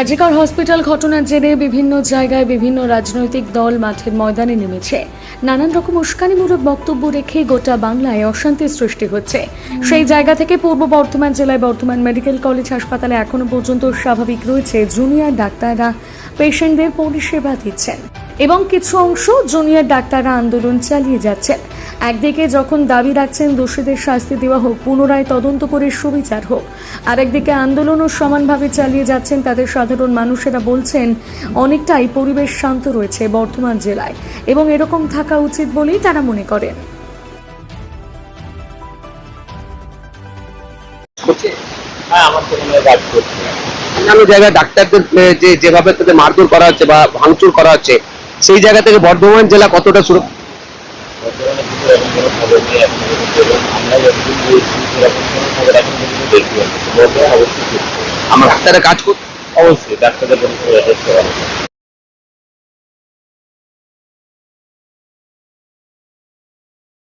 আজিকার হসপিটাল ঘটনার জেরে বিভিন্ন জায়গায় বিভিন্ন রাজনৈতিক দল মাঠের ময়দানে নেমেছে। নানান রকম উস্কানিমূলক বক্তব্য রেখে গোটা বাংলায় অশান্তির সৃষ্টি হচ্ছে। সেই জায়গা থেকে পূর্ব বর্ধমান জেলায় বর্ধমান মেডিকেল কলেজ হাসপাতালে এখনও পর্যন্ত স্বাভাবিক রয়েছে জুনিয়র ডাক্তাররা। পেশেন্টদের পরিষেবা দিচ্ছেন। এবং কিছু অংশ জুনিয়র ডাক্তাররা আন্দোলন চালিয়ে যাচ্ছেন একদিকে যখন দাবি রাখছেন দোষীদের শাস্তি দেওয়া হোক পুনরায় তদন্ত করে সুবিচার হোক। আরেকদিকে আন্দোলনও সমানভাবে চালিয়ে যাচ্ছেন তাদের সাধারণ মানুষেরা বলছেন অনেকটাই পরিবেশ শান্ত রয়েছে বর্ধমান জেলায় এবং এরকম থাকা উচিত বলেই তারা মনে করেন। হ্যাঁ অন্যান্য জায়গায় ডাক্তারদের যে যেভাবে তাদের মারধর করা হচ্ছে বা ভাঙচুর করা হচ্ছে সেই জায়গা থেকে বর্ধমান জেলা কতটা এখন আমরা ডাক্তারের কাজ করতে অবশ্যই ডাক্তারদের